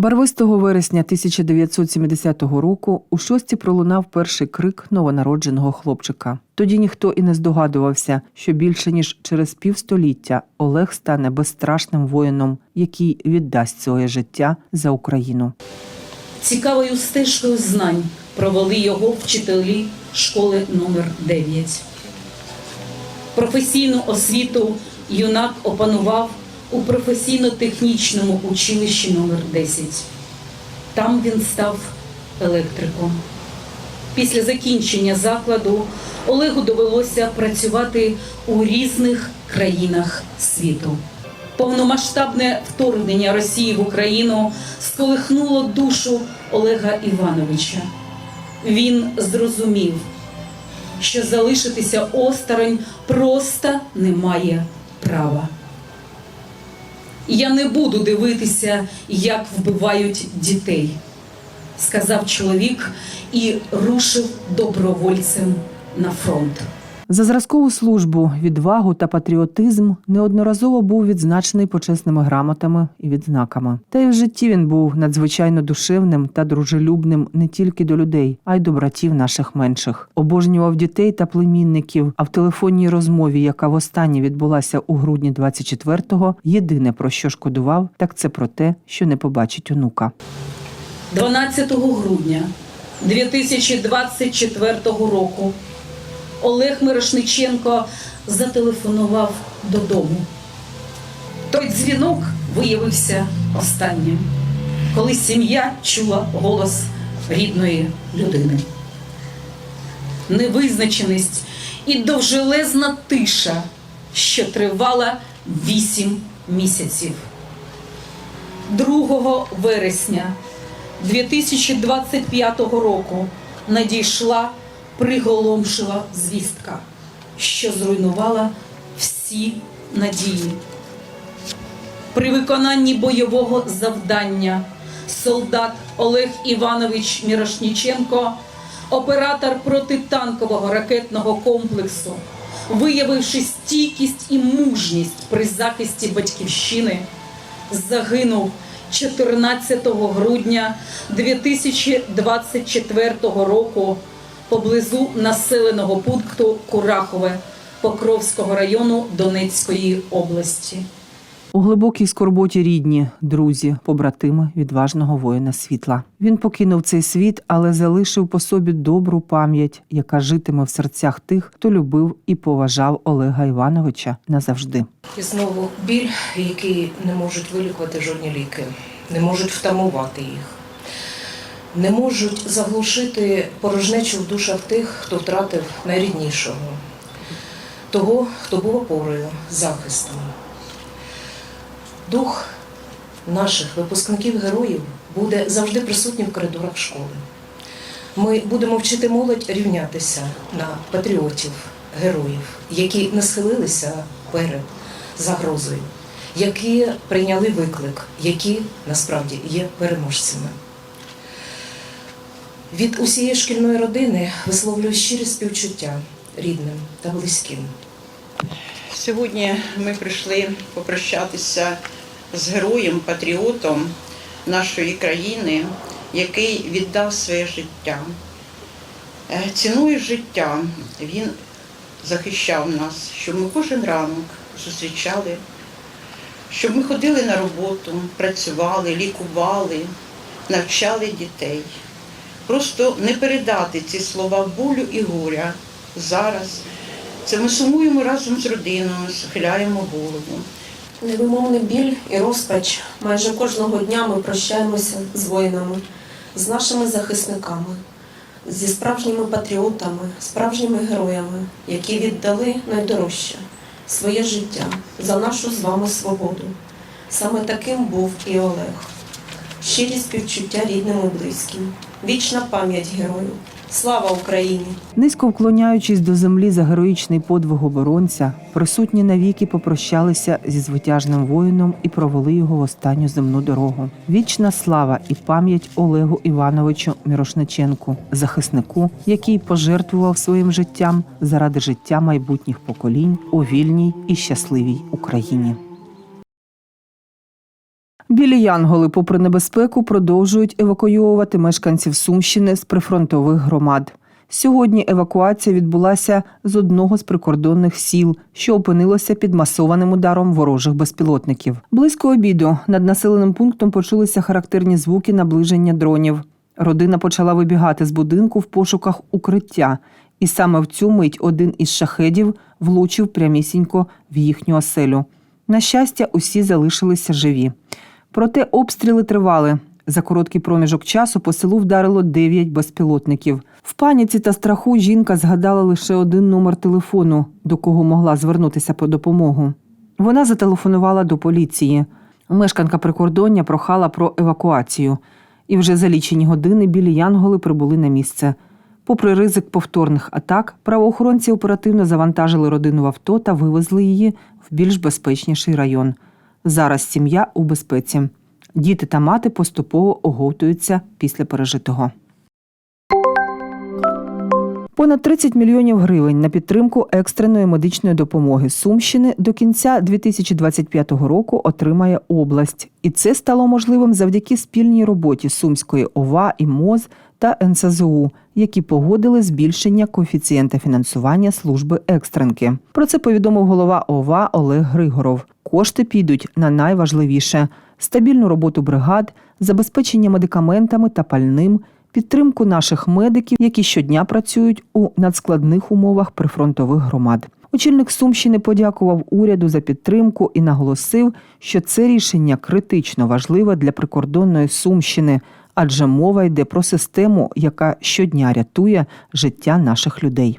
Барвистого вересня 1970 року у шості пролунав перший крик новонародженого хлопчика. Тоді ніхто і не здогадувався, що більше ніж через півстоліття Олег стане безстрашним воїном, який віддасть своє життя за Україну. Цікавою стежкою знань провели його вчителі школи номер 9. Професійну освіту юнак опанував у професійно-технічному училищі номер 10. Там він став електриком. Після закінчення закладу Олегу довелося працювати у різних країнах світу. Повномасштабне вторгнення Росії в Україну сколихнуло душу Олега Івановича. Він зрозумів, що залишитися осторонь просто немає права. Я не буду дивитися, як вбивають дітей, сказав чоловік і рушив добровольцем на фронт. За зразкову службу, відвагу та патріотизм неодноразово був відзначений почесними грамотами і відзнаками. Та й в житті він був надзвичайно душевним та дружелюбним не тільки до людей, а й до братів наших менших. Обожнював дітей та племінників. А в телефонній розмові, яка востаннє відбулася у грудні 24-го, єдине про що шкодував, так це про те, що не побачить онука. 12 грудня 2024 року Олег Мирошниченко зателефонував додому. Той дзвінок виявився останнім, коли сім'я чула голос рідної людини. Невизначеність і довжелезна тиша, що тривала 8 місяців. 2 вересня 2025 року надійшла приголомшива звістка, що зруйнувала всі надії. При виконанні бойового завдання солдат Олег Іванович Мірошніченко, оператор протитанкового ракетного комплексу, виявивши стійкість і мужність при захисті батьківщини, загинув 14 грудня 2024 року поблизу населеного пункту Курахове Покровського району Донецької області. У глибокій скорботі рідні, друзі, побратими відважного воїна світла. Він покинув цей світ, але залишив по собі добру пам'ять, яка житиме в серцях тих, хто любив і поважав Олега Івановича назавжди. І знову біль, який не можуть вилікувати жодні ліки, не можуть втамувати їх, не можуть заглушити порожнечу в душах тих, хто втратив найріднішого, того, хто був опорою, захистом. Дух наших випускників героїв буде завжди присутнім в коридорах школи. Ми будемо вчити молодь рівнятися на патріотів, героїв, які не схилилися перед загрозою, які прийняли виклик, які насправді є переможцями. Від усієї шкільної родини висловлюю щирі співчуття рідним та близьким. Сьогодні ми прийшли попрощатися з героєм, патріотом нашої країни, який віддав своє життя. Е, Ціною життя він захищав нас, щоб ми кожен ранок зустрічали, щоб ми ходили на роботу, працювали, лікували, навчали дітей. Просто не передати ці слова болю і горя зараз. Це ми сумуємо разом з родиною, схиляємо голову. Невимовний біль і розпач. Майже кожного дня ми прощаємося з воїнами, з нашими захисниками, зі справжніми патріотами, справжніми героями, які віддали найдорожче своє життя за нашу з вами свободу. Саме таким був і Олег. Щирі співчуття рідним і близьким. Вічна пам'ять герою. Слава Україні! Низько вклоняючись до землі за героїчний подвиг оборонця, присутні навіки попрощалися зі звитяжним воїном і провели його в останню земну дорогу. Вічна слава і пам'ять Олегу Івановичу Мірошниченку, захиснику, який пожертвував своїм життям заради життя майбутніх поколінь у вільній і щасливій Україні. Білі янголи, попри небезпеку, продовжують евакуювати мешканців Сумщини з прифронтових громад. Сьогодні евакуація відбулася з одного з прикордонних сіл, що опинилося під масованим ударом ворожих безпілотників. Близько обіду над населеним пунктом почулися характерні звуки наближення дронів. Родина почала вибігати з будинку в пошуках укриття, і саме в цю мить один із шахедів влучив прямісінько в їхню оселю. На щастя, усі залишилися живі. Проте обстріли тривали. За короткий проміжок часу по селу вдарило 9 безпілотників. В паніці та страху жінка згадала лише один номер телефону, до кого могла звернутися по допомогу. Вона зателефонувала до поліції. Мешканка прикордоння прохала про евакуацію. І вже за лічені години білі янголи прибули на місце. Попри ризик повторних атак, правоохоронці оперативно завантажили родину в авто та вивезли її в більш безпечніший район. Зараз сім'я у безпеці. Діти та мати поступово оговтуються після пережитого. Понад 30 мільйонів гривень на підтримку екстреної медичної допомоги Сумщини до кінця 2025 року отримає область, і це стало можливим завдяки спільній роботі Сумської ОВА і МОЗ та НСЗУ, які погодили збільшення коефіцієнта фінансування служби екстренки. Про це повідомив голова ОВА Олег Григоров. Кошти підуть на найважливіше стабільну роботу бригад, забезпечення медикаментами та пальним підтримку наших медиків, які щодня працюють у надскладних умовах прифронтових громад. Очільник Сумщини подякував уряду за підтримку і наголосив, що це рішення критично важливе для прикордонної Сумщини, адже мова йде про систему, яка щодня рятує життя наших людей.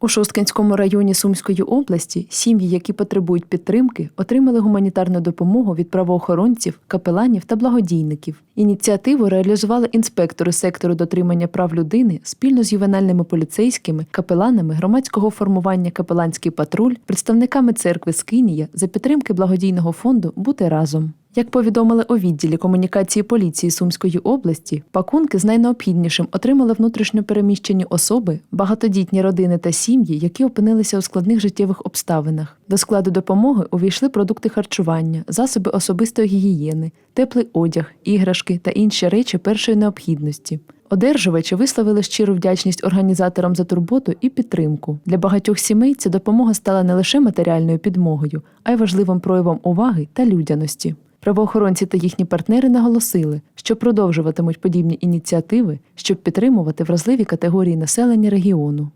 У Шосткинському районі Сумської області сім'ї, які потребують підтримки, отримали гуманітарну допомогу від правоохоронців, капеланів та благодійників. Ініціативу реалізували інспектори сектору дотримання прав людини спільно з ювенальними поліцейськими, капеланами громадського формування Капеланський патруль, представниками церкви Скинія за підтримки благодійного фонду Бути разом. Як повідомили у відділі комунікації поліції Сумської області, пакунки з найнеобхіднішим отримали внутрішньо переміщені особи, багатодітні родини та сім'ї, які опинилися у складних життєвих обставинах. До складу допомоги увійшли продукти харчування, засоби особистої гігієни, теплий одяг, іграшки та інші речі першої необхідності. Одержувачі висловили щиру вдячність організаторам за турботу і підтримку. Для багатьох сімей ця допомога стала не лише матеріальною підмогою, а й важливим проявом уваги та людяності. Правоохоронці та їхні партнери наголосили, що продовжуватимуть подібні ініціативи, щоб підтримувати вразливі категорії населення регіону.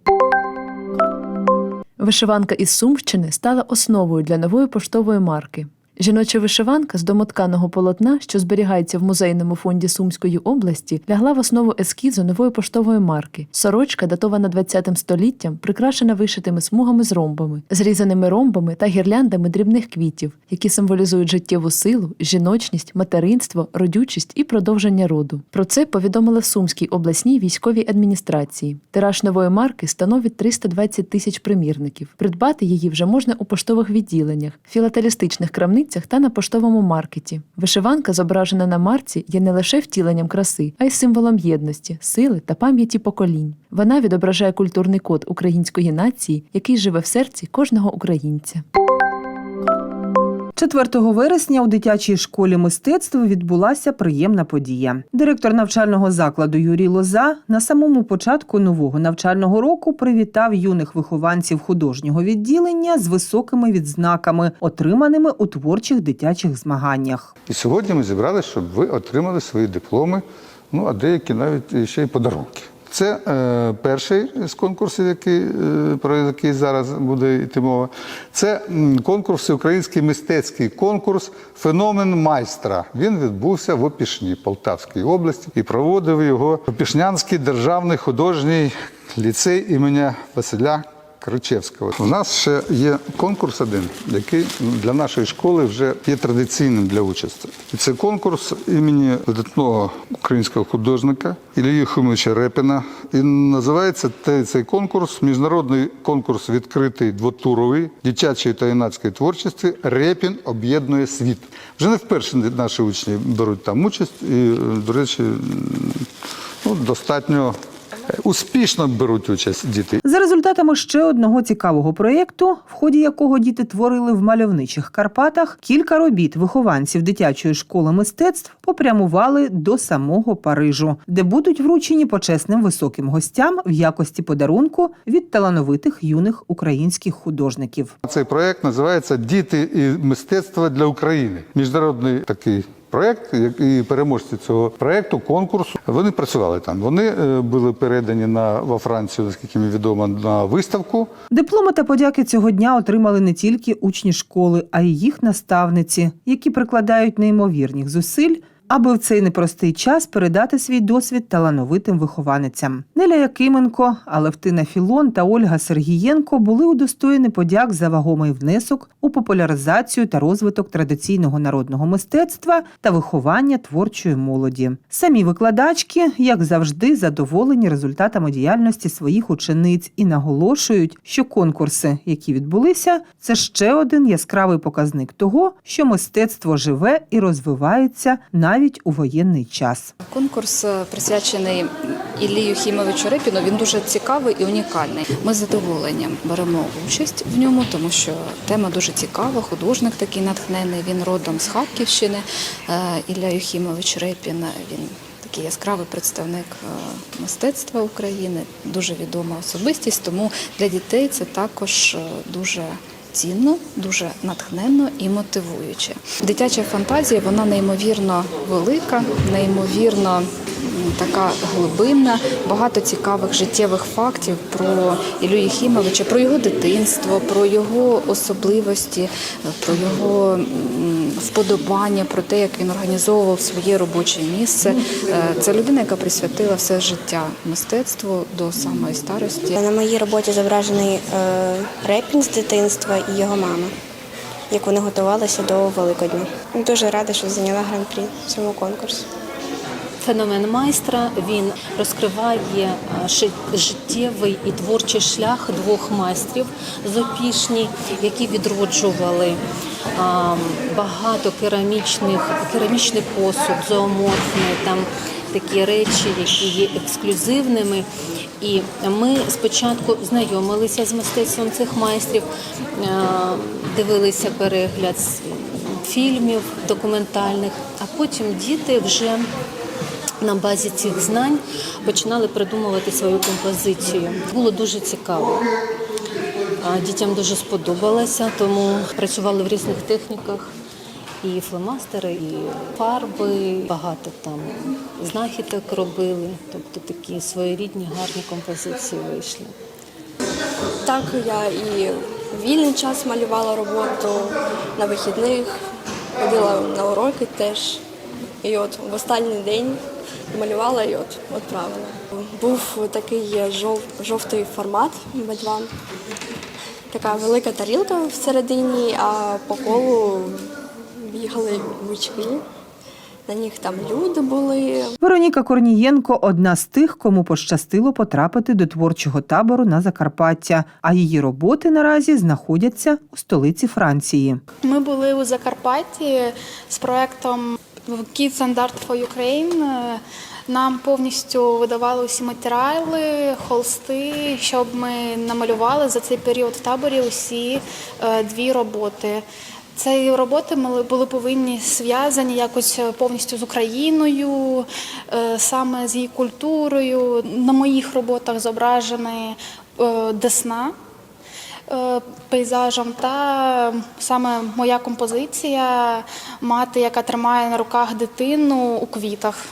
Вишиванка із Сумщини стала основою для нової поштової марки. Жіноча вишиванка з домотканого полотна, що зберігається в музейному фонді Сумської області, лягла в основу ескізу нової поштової марки. Сорочка, датована 20 століттям, прикрашена вишитими смугами з ромбами, зрізаними ромбами та гірляндами дрібних квітів, які символізують життєву силу, жіночність, материнство, родючість і продовження роду. Про це повідомили в Сумській обласній військовій адміністрації. Тираж нової марки становить 320 тисяч примірників. Придбати її вже можна у поштових відділеннях, філателістичних крамницях та на поштовому маркеті. Вишиванка, зображена на марці, є не лише втіленням краси, а й символом єдності, сили та пам'яті поколінь. Вона відображає культурний код української нації, який живе в серці кожного українця. 4 вересня у дитячій школі мистецтв відбулася приємна подія. Директор навчального закладу Юрій Лоза на самому початку нового навчального року привітав юних вихованців художнього відділення з високими відзнаками, отриманими у творчих дитячих змаганнях. І сьогодні ми зібралися, щоб ви отримали свої дипломи, ну а деякі навіть ще й подарунки. Це е, перший з конкурсів, який, е, про який зараз буде йти мова. Це конкурс, український мистецький конкурс Феномен майстра. Він відбувся в Опішні Полтавській області і проводив його Опішнянський державний художній ліцей імені Василя Кричевського. У нас ще є конкурс один, який для нашої школи вже є традиційним для участі. І це конкурс імені видатного українського художника Ілії Юхимовича Репіна. І називається цей конкурс Міжнародний конкурс відкритий двотуровий дитячої та юнацької творчості Репін об'єднує світ. Вже не вперше наші учні беруть там участь, і, до речі, ну, достатньо успішно беруть участь діти. За результатами ще одного цікавого проєкту, в ході якого діти творили в мальовничих Карпатах, кілька робіт вихованців дитячої школи мистецтв попрямували до самого Парижу, де будуть вручені почесним високим гостям в якості подарунку від талановитих юних українських художників. Цей проект називається Діти і мистецтво для України. Міжнародний такий. Проект і переможці цього проекту, конкурсу, вони працювали там. Вони е, були передані на во Францію, наскільки мені відомо, на виставку. Дипломи та подяки цього дня отримали не тільки учні школи, а й їх наставниці, які прикладають неймовірних зусиль, аби в цей непростий час передати свій досвід талановитим вихованицям. Неля Якименко, Алевтина Філон та Ольга Сергієнко були удостоєні подяк за вагомий внесок у популяризацію та розвиток традиційного народного мистецтва та виховання творчої молоді. Самі викладачки, як завжди, задоволені результатами діяльності своїх учениць і наголошують, що конкурси, які відбулися, це ще один яскравий показник того, що мистецтво живе і розвивається навіть у воєнний час. Конкурс е, присвячений Іллі Юхімовичу Репіну. Він дуже цікавий і унікальний. Ми з задоволенням беремо участь в ньому, тому що тема дуже цікава. Художник такий натхнений. Він родом з Харківщини. Е, Ілля Юхімович Репін. Він такий яскравий представник е, мистецтва України, дуже відома особистість. Тому для дітей це також дуже. Цінно, дуже натхненно і мотивуюче. Дитяча фантазія вона неймовірно велика, неймовірно така глибинна, багато цікавих життєвих фактів про Ілю Єхімовича, про його дитинство, про його особливості, про його вподобання, про те, як він організовував своє робоче місце. Е, Це людина, яка присвятила все життя мистецтву до самої старості. На моїй роботі зображений репінь репін з дитинства і його мама, як вони готувалися до Великодня. Дуже рада, що зайняла гран-прі в цьому конкурсі. Феномен майстра він розкриває е, життєвий і творчий шлях двох майстрів з які відроджували багато керамічних, керамічний посуд, зооморфний, там такі речі, які є ексклюзивними. І ми спочатку знайомилися з мистецтвом цих майстрів, е, дивилися перегляд фільмів документальних, а потім діти вже на базі цих знань починали придумувати свою композицію. Було дуже цікаво. Дітям дуже сподобалося, тому працювали в різних техніках. І фломастери, і фарби, багато там знахідок робили, тобто такі своєрідні гарні композиції вийшли. Так, я і вільний час малювала роботу на вихідних, ходила на уроки теж. І от в останній день малювала і от відправила. Був такий жов, жовтий формат B2. Така велика тарілка всередині, а по колу бігали бички. На них там люди були. Вероніка Корнієнко одна з тих, кому пощастило потрапити до творчого табору на Закарпаття, а її роботи наразі знаходяться у столиці Франції. Ми були у Закарпатті з проектом Kids and Art for Ukraine. Нам повністю видавали усі матеріали, холсти, щоб ми намалювали за цей період в таборі усі е, дві роботи. Ці роботи були повинні зв'язані якось повністю з Україною, е, саме з її культурою. На моїх роботах зображена е, Десна е, пейзажем, та саме моя композиція мати, яка тримає на руках дитину у квітах.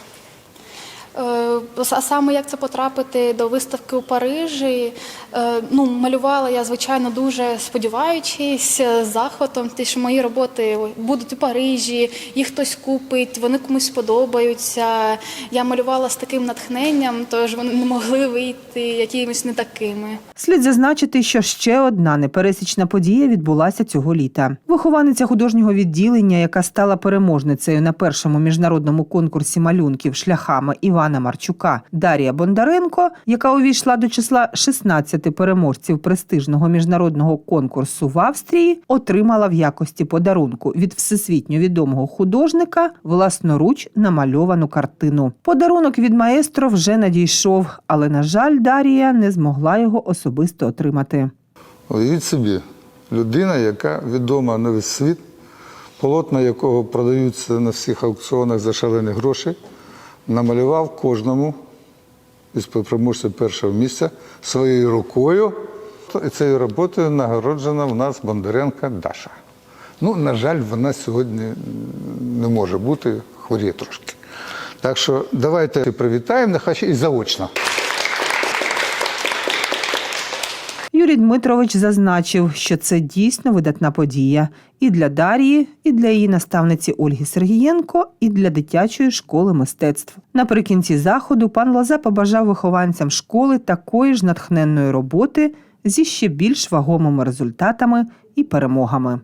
Е, А саме як це потрапити до виставки у Парижі? Е, Ну, малювала я, звичайно, дуже сподіваючись, е, з захватом, те, що мої роботи будуть у Парижі, їх хтось купить, вони комусь сподобаються. Я малювала з таким натхненням, тож вони не могли вийти якимись не такими. Слід зазначити, що ще одна непересічна подія відбулася цього літа. Вихованиця художнього відділення, яка стала переможницею на першому міжнародному конкурсі малюнків шляхами Івана Марчука, Кравчука. Дар'я Бондаренко, яка увійшла до числа 16 переможців престижного міжнародного конкурсу в Австрії, отримала в якості подарунку від всесвітньо відомого художника власноруч намальовану картину. Подарунок від маестро вже надійшов, але на жаль, Дар'я не змогла його особисто отримати. Уявіть собі, людина, яка відома на весь світ, полотна якого продаються на всіх аукціонах за шалені гроші, намалював кожному із переможців першого місця своєю рукою. І цією роботою нагороджена в нас Бондаренка Даша. Ну, на жаль, вона сьогодні не може бути, хворіє трошки. Так що давайте привітаємо, нехай і заочно. Юрій Дмитрович зазначив, що це дійсно видатна подія і для Дар'ї, і для її наставниці Ольги Сергієнко, і для дитячої школи мистецтв. Наприкінці заходу пан Лоза побажав вихованцям школи такої ж натхненної роботи зі ще більш вагомими результатами і перемогами.